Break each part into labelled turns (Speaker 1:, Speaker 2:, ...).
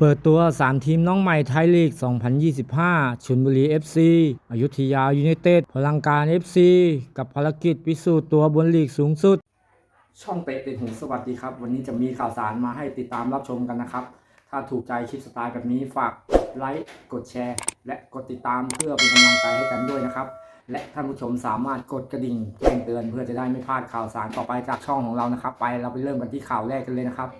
Speaker 1: เปิดตัว 3 ทีมน้องใหม่ไทยลีก 2025 ชลบุรี FC อยุธยายูไนเต็ด พลังการ FC กับภารกิจพิสูจน์ตัวบนลีกสูงสุด ช่องเตะติดหูสวัสดีครับ วันนี้จะมีข่าวสารมาให้ติดตามรับชมกันนะครับ ถ้าถูกใจคลิปสไตล์แบบนี้ฝากไลค์กดแชร์ และกดติดตามเพื่อเป็นกำลังใจให้กันด้วยนะครับ และท่านผู้ชมสามารถกดกระดิ่งแจ้งเตือนเพื่อจะได้ไม่พลาดข่าวสารต่อไปจากช่องของเรานะครับ ไปเราไปเริ่มกันที่ข่าวแรกกันเลยนะครับ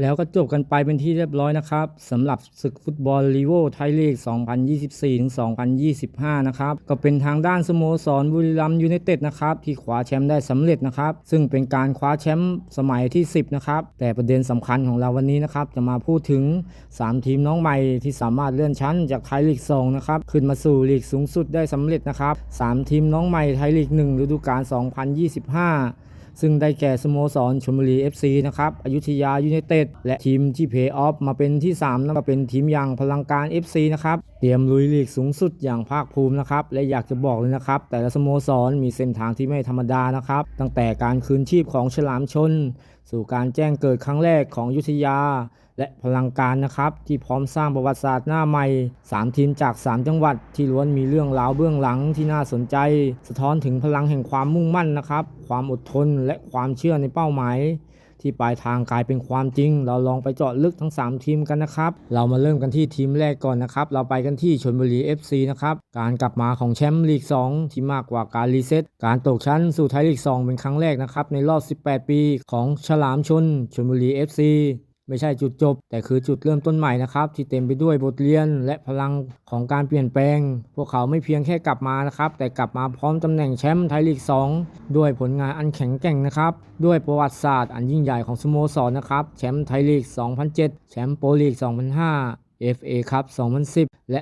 Speaker 1: แล้วก็จบกันไปเป็นที่เรียบร้อยนะครับสำหรับศึกฟุตบอลลีโวไทยลีก 2024-2025 นะครับ ก็เป็นทางด้านสโมสรบุรีรัมยูไนเต็ดนะครับ ที่คว้าแชมป์ได้สำเร็จนะครับ ซึ่งเป็นการคว้าแชมป์สมัยที่ 10 นะครับ แต่ประเด็นสำคัญของเราวันนี้นะครับ จะมาพูดถึง 3 ทีมน้องใหม่ที่สามารถเลื่อนชั้นจากไทยลีก 2 นะครับ ขึ้นมาสู่ลีกสูงสุดได้สำเร็จนะครับ 3 ทีมน้องใหม่ไทยลีก 1 ฤดูกาล 2025 ซึ่งได้แก่สโมสรชลบุรี FC นะครับอยุธยายูไนเต็ดและทีมที่เพย์ออฟมาเป็นที่ 3นั่นก็เป็นทีมอย่างพลังการ FC นะครับเตรียมลุยลีกสูงสุดอย่างภาคภูมินะครับ และอยากจะบอกเลยนะครับ แต่ละสโมสรมีเส้นทางที่ไม่ธรรมดานะครับ ตั้งแต่การคืนชีพของฉลามชน สู่การแจ้งเกิดครั้งแรกของยุธยา และพลังการนะครับ ที่พร้อมสร้างประวัติศาสตร์หน้าใหม่ 3 ทีมจาก 3 จังหวัด ที่ล้วนมีเรื่องราวเบื้องหลังที่น่าสนใจ สะท้อนถึงพลังแห่งความมุ่งมั่นนะครับ ความอดทนและความเชื่อในเป้าหมาย ที่ปลายทางกลายเป็นความจริง เราลองไปเจาะลึกทั้ง 3 ทีมกันนะครับ เรามาเริ่มกันที่ทีมแรกก่อนนะครับ เราไปกันที่ชลบุรี FC นะครับ การกลับมาของแชมป์ลีก 2 ที่มากกว่าการรีเซ็ต การตกชั้นสู่ไทยลีก 2 เป็นครั้งแรกนะครับในรอบ 18 ปีของฉลามชนชลบุรี FC ไม่ใช่จุดจบ แต่คือจุดเริ่มต้นใหม่นะครับ ที่เต็มไปด้วยบทเรียนและพลังของการเปลี่ยนแปลง พวกเขาไม่เพียงแค่กลับมานะครับ แต่กลับมาพร้อมตำแหน่งแชมป์ไทยลีก 2 ด้วยผลงานอันแข็งแกร่งนะครับ ด้วยประวัติศาสตร์อันยิ่งใหญ่ของสโมสรนะครับแชมป์ไทยลีก 2007 แชมป์โปรลีก 2005 FA ครับ 2010 และ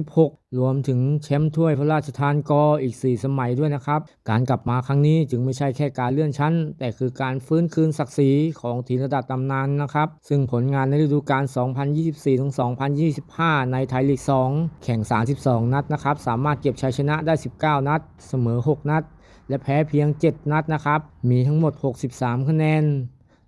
Speaker 1: 2016 รวมถึงแชมป์ถ้วยพระราชทานกออีก 4 สมัยด้วยนะครับ การกลับมาครั้งนี้จึงไม่ใช่แค่การเลื่อนชั้น แต่คือการฟื้นคืนศักดิ์ศรีของทีมระดับตำนานนะครับ ซึ่งผลงานในฤดูกาล 2024-2025 ในไทยลีก 2 แข่ง 32 นัดนะครับ สามารถเก็บชัยชนะได้ 19 นัด เสมอ 6 นัด และแพ้เพียง 7 นัดนะครับ มีทั้งหมด 63 คะแนน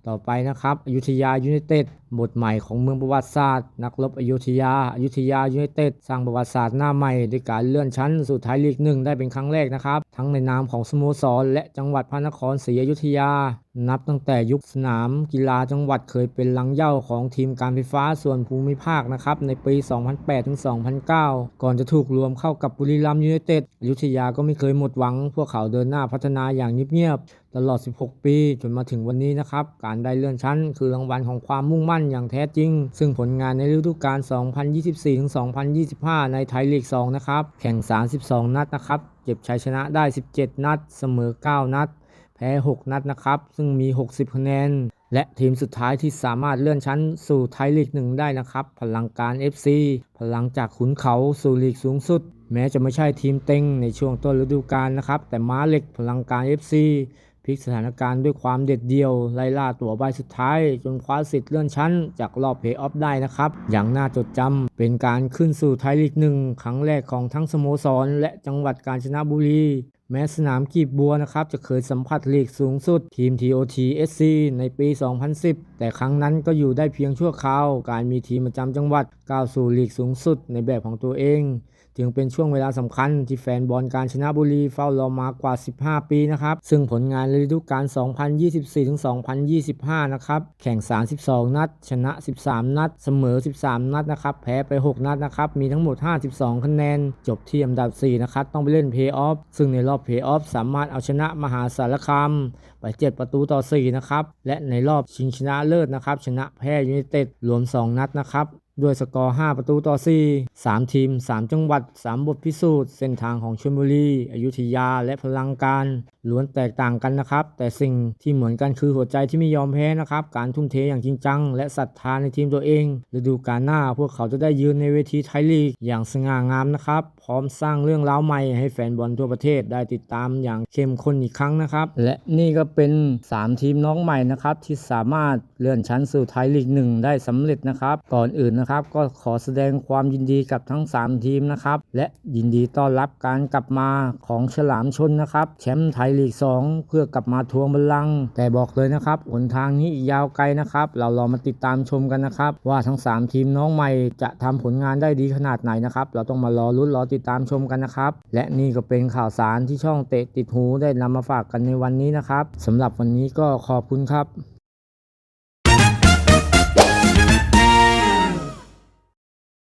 Speaker 1: ต่อไปนะครับอยุธยายูไนเต็ดบทใหม่ของเมืองประวัติศาสตร์ นักรบอยุธยาอยุธยายูไนเต็ดสร้างประวัติศาสตร์หน้าใหม่ด้วยการเลื่อนชั้นสู่ไทยลีกหนึ่งได้เป็นครั้งแรกนะครับ ทั้งในนามของสโมสร และจังหวัดพระนครศรีอยุธยา นับตั้งแต่ยุคสนามกีฬาจังหวัดเคยเป็นลังเย้าของทีมการไฟฟ้าส่วนภูมิภาคนะครับในปี 2008ถึง2009 ก่อนจะถูกรวมเข้ากับบุรีรัมย์ยูไนเต็ดอยุธยาก็ไม่เคยหมดหวัง พวกเขาเดินหน้าพัฒนาอย่างเงียบๆตลอด 16 ปี จนมาถึงวันนี้นะครับ การได้เลื่อนชั้น คือรางวัลของความมุ่งมั่นอย่างแท้จริง ซึ่งผลงานในฤดูกาล 2024-2025 ในไทยลีก 2 นะครับ แข่ง 32 นัดนะครับ เก็บชัยชนะได้ 17 นัด เสมอ 9 นัด แพ้ 6 นัดนะครับ ซึ่งมี 60 คะแนน และทีมสุดท้ายที่สามารถเลื่อนชั้นสู่ไทยลีกหนึ่งได้นะครับ พลังการ FC พลังจากขุนเขาสู่ลีกสูงสุด แม้จะไม่ใช่ทีมเต็งในช่วงต้นฤดูกาลนะครับ แต่ม้าเหล็กพลังการ FC พลิกสถานการณ์ด้วยความเด็ดเดี่ยว ไล่ล่าตัวใบสุดท้าย จนคว้าสิทธิ์เลื่อนชั้น จากรอบเพย์ออฟได้นะครับ อย่างน่าจดจำเป็นการขึ้นสู่ไทยลีกหนึ่งครั้งแรกของทั้งสโมสร และจังหวัดกาญจนบุรี แม้สนามกีบบัวนะครับจะเคยสัมผัสลีกสูงสุดทีม TOT SC ในปี 2010 แต่ครั้งนั้นก็อยู่ได้เพียงชั่วคราว การมีทีมประจำจังหวัดก้าวสู่ลีกสูงสุดในแบบของตัวเอง จึงเป็นช่วงเวลาสำคัญที่แฟนบอลการชนะบุรีเฝ้ารอมากว่า 15 ปีนะครับ ซึ่งผลงานในฤดูกาล 2024-2025 นะครับ แข่ง 32 นัด ชนะ 13 นัด เสมอ 13 นัดนะครับ แพ้ไป 6 นัดนะครับ มีทั้งหมด 52 คะแนน จบที่อันดับ 4 นะครับ ต้องไปเล่นเพย์ออฟ ซึ่งในรอบเพย์ออฟสามารถเอาชนะมหาสารคามไป 7 ประตูต่อ 4 นะครับ และในรอบชิงชนะเลิศนะครับ ชนะแพ้ยูไนเต็ดรวม 2 นัดนะครับ ด้วยสกอร์ 5 ประตูต่อ 4 3 ทีม 3 จังหวัด 3 บทพิสูจน์ เส้นทางของชลบุรี อยุธยา และพลังการล้วนแตกต่างกันนะครับ แต่สิ่งที่เหมือนกันคือหัวใจที่ไม่ยอมแพ้นะครับ การทุ่มเทอย่างจริงจัง และศรัทธาในทีมตัวเอง ฤดูกาลหน้าพวกเขาจะได้ยืนในเวทีไทยลีกอย่างสง่างามนะครับ พร้อมสร้างเรื่องราวใหม่ให้แฟนบอลทั่วประเทศได้ติดตามอย่างเข้มข้นอีกครั้งนะครับ และนี่ก็เป็น 3 ทีมน้องใหม่นะครับที่สามารถเลื่อนชั้นสู่ไทยลีกหนึ่งได้สำเร็จนะครับ ก่อนอื่นนะครับ ก็ขอแสดงความยินดีกับทั้ง 3 ทีมนะครับ และยินดีต้อนรับการกลับมาของฉลามชนนะครับ แชมป์ไทยลีก 2 เพื่อกลับมาทวงบัลลังก์แต่บอกเลยนะครับหนทางนี้ยาวไกลนะครับ เราลองมาติดตามชมกันนะครับ ว่าทั้ง 3 ทีมน้องใหม่จะทำผลงานได้ดีขนาดไหนนะครับ เราต้องมารอลุ้นรอติดตามชมกันนะครับ และนี่ก็เป็นข่าวสารที่ช่องเตะติดหูได้นำมาฝากกันในวันนี้นะครับสำหรับวันนี้ก็ขอบคุณครับ